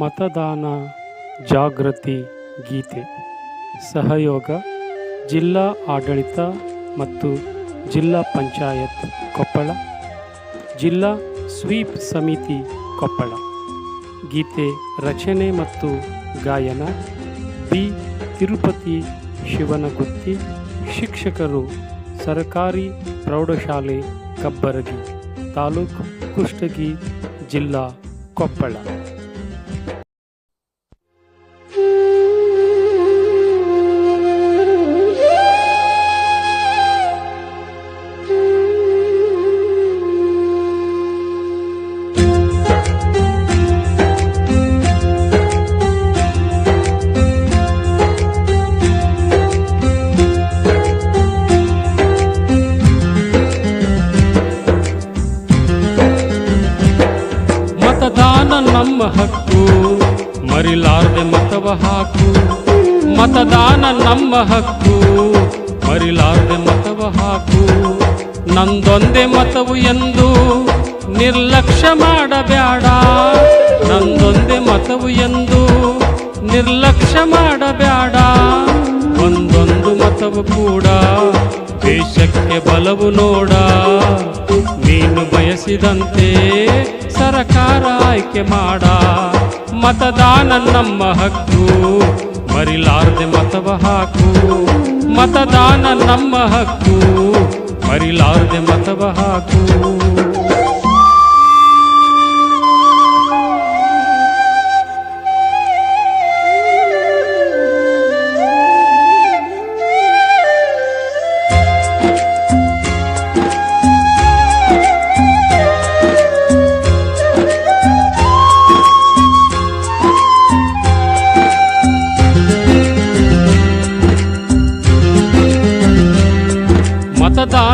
ಮತದಾನ ಜಾಗೃತಿ ಗೀತೆ. ಸಹಯೋಗ ಜಿಲ್ಲಾ ಆಡಳಿತ ಮತ್ತು ಜಿಲ್ಲಾ ಪಂಚಾಯತ್ ಕೊಪ್ಪಳ, ಜಿಲ್ಲಾ ಸ್ವೀಪ್ ಸಮಿತಿ ಕೊಪ್ಪಳ. ಗೀತೆ ರಚನೆ ಮತ್ತು ಗಾಯನ ಬಿ. ತಿರುಪತಿ ಶಿವನಗುತ್ತಿ, ಶಿಕ್ಷಕರು ಸರಕಾರಿ ಪ್ರೌಢಶಾಲೆ, ಕಬ್ಬರಗಿ ತಾಲೂಕು ಕುಷ್ಟಗಿ, ಜಿಲ್ಲಾ ಕೊಪ್ಪಳ. ನಮ್ಮ ಹಕ್ಕು, ಮರಿಲಾರದೆ ಮತವ ಹಾಕು. ಮತದಾನ ನಮ್ಮ ಹಕ್ಕು, ಮರಿಲಾರದೆ ಮತವ ಹಾಕು. ನಂದೊಂದೇ ಮತವು ಎಂದು ನಿರ್ಲಕ್ಷ್ಯ ಮಾಡಬೇಡ. ನಂದೊಂದೇ ಮತವು ಎಂದು ನಿರ್ಲಕ್ಷ್ಯ ಮಾಡಬೇಡ. ಒಂದೊಂದು ಮತವು ಕೂಡ, ದೇಶಕ್ಕೆ ಬಲವು ನೋಡ. ನೀನು ಬಯಸಿದಂತೆ ಸರಕಾರ ಆಯ್ಕೆ ಮಾಡ. ಮತದಾನ ನಮ್ಮ ಹಕ್ಕು. ಮರಿಲಾರದೆ ಮತವ ಹಾಕು. ಮತದಾನ ನಮ್ಮ ಹಕ್ಕು. ಮರಿಲಾರದೆ ಮತವ ಹಾಕು.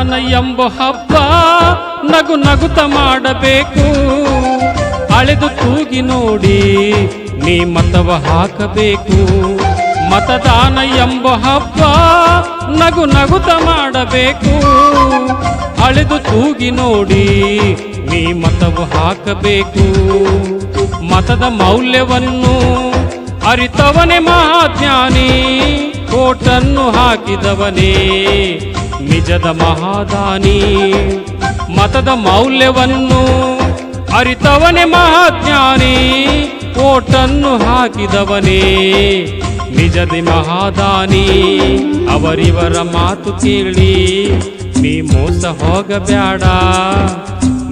ಮತದಾನ ಎಂಬ ಹಬ್ಬ ನಗು ನಗುತ ಮಾಡಬೇಕು. ಅಳೆದು ತೂಗಿ ನೋಡಿ ನೀ ಮತವ ಹಾಕಬೇಕು. ಮತದಾನ ಎಂಬ ಹಬ್ಬ ನಗು ನಗುತ ಮಾಡಬೇಕು. ಅಳೆದು ತೂಗಿ ನೋಡಿ ನೀ ಮತವು ಹಾಕಬೇಕು. ಮತದ ಮೌಲ್ಯವನ್ನು ಅರಿತವನೇ ಮಹಾಜ್ಞಾನಿ, ಕೋಟನ್ನು ಹಾಕಿದವನೇ. ನಿಜದ ಮಹಾದಾನಿ, ಮತದ ಮೌಲ್ಯವನ್ನು ಅರಿತವನೇ ಮಹಾಜ್ಞಾನಿ, ಕೋಟನ್ನು ಹಾಕಿದವನೇ ನಿಜದ ಮಹಾದಾನಿ. ಅವರಿವರ ಮಾತು ಕೇಳಿ, ನೀ ಮೋಸ ಹೋಗಬೇಡ.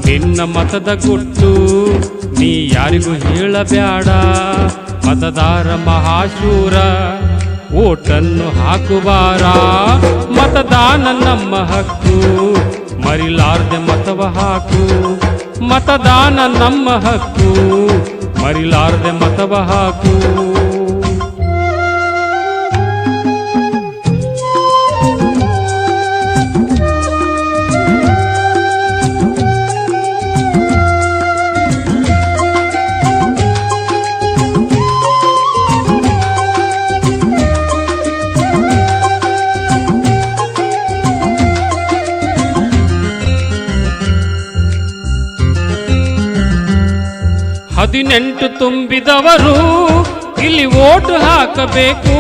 ನಿನ್ನ ಮತದ ಗುಟ್ಟು ನೀ ಯಾರಿಗೂ ಹೇಳಬೇಡ. ಮತದಾರ ಮಹಾಶೂರ ಓಟನ್ನು ಹಾಕುವಾರ? ಮತದಾನ ನಮ್ಮ ಹಕ್ಕು. ಮರಿಲಾರ್ದೆ ಮತವ ಹಾಕು. ಮತದಾನ ನಮ್ಮ ಹಕ್ಕು. ಮರಿಲಾರ್ದೆ ಮತವ ಹಾಕು. ಹದಿನೆಂಟು ತುಂಬಿದವರು, ಇಲ್ಲಿ ಓಟು ಹಾಕಬೇಕು.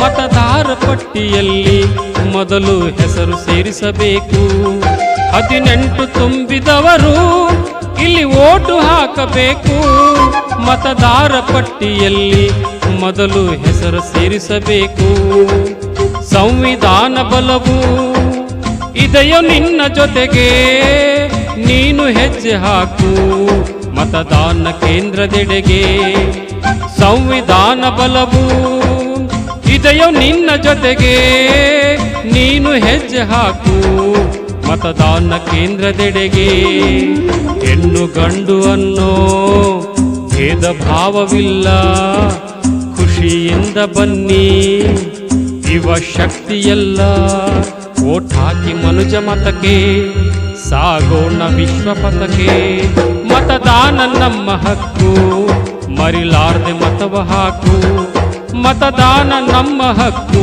ಮತದಾರ ಪಟ್ಟಿಯಲ್ಲಿ ಮೊದಲು ಹೆಸರು ಸೇರಿಸಬೇಕು. ಹದಿನೆಂಟು ತುಂಬಿದವರು, ಇಲ್ಲಿ ಓಟು ಹಾಕಬೇಕು. ಮತದಾರ ಪಟ್ಟಿಯಲ್ಲಿ ಮೊದಲು ಹೆಸರು ಸೇರಿಸಬೇಕು. ಸಂವಿಧಾನ ಬಲವು ಇದೆಯೋ ನಿನ್ನ ಜೊತೆಗೆ, ನೀನು ಹೆಜ್ಜೆ ಹಾಕು. ಮತದಾನ ಕೇಂದ್ರದೆಡೆಗೆ ಸಂವಿಧಾನ ಬಲವು ಇದೆಯೋ ನಿನ್ನ ಜೊತೆಗೆ, ನೀನು ಹೆಜ್ಜೆ ಹಾಕು ಮತದಾನ ಕೇಂದ್ರದೆಡೆಗೆ. ಹೆಣ್ಣು ಗಂಡು ಅನ್ನೋ ಭೇದ ಭಾವವಿಲ್ಲ ಖುಷಿಯಿಂದ ಬನ್ನಿ, ಇವ ಶಕ್ತಿಯೆಲ್ಲ. ಓಟ್ ಹಾಕಿ ಮನುಜ ಮತಕ್ಕೆ, ಸಾಗೋಣ ವಿಶ್ವಪಥಕ್ಕೆ ಮತದಾನ ನಮ್ಮ ಹಕ್ಕು. ಮರಿಲಾರ್ದೆ ಮತವ ಹಾಕು. ಮತದಾನ ನಮ್ಮ ಹಕ್ಕು.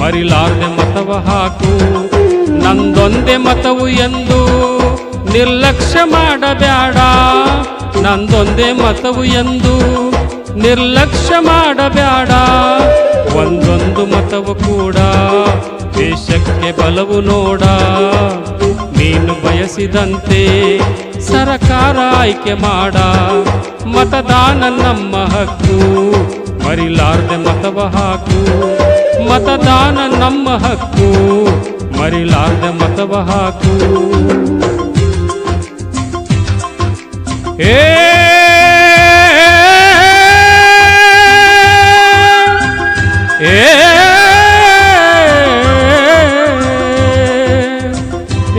ಮರಿಲಾರ್ದೆ ಮತವ ಹಾಕು. ನಂದೊಂದೇ ಮತವು ಎಂದು ನಿರ್ಲಕ್ಷ್ಯ ಮಾಡಬೇಡ. ನಂದೊಂದೇ ಮತವು ಎಂದು ನಿರ್ಲಕ್ಷ್ಯ ಮಾಡಬೇಡ. ಒಂದೊಂದು ಮತವು ಕೂಡ ದೇಶಕ್ಕೆ ಬಲವು ನೋಡ. ನೀನು ಬಯಸಿದಂತೆ ಸರಕಾರ ಆಯ್ಕೆ ಮಾಡ. ಮತದಾನ ನಮ್ಮ ಹಕ್ಕು. ಮರಿಲಾರ್ದೆ ಮತವ ಹಾಕು. ಮತದಾನ ನಮ್ಮ ಹಕ್ಕು. ಮರಿಲಾರ್ದೆ ಮತವ ಹಾಕು. ಏ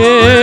ಏ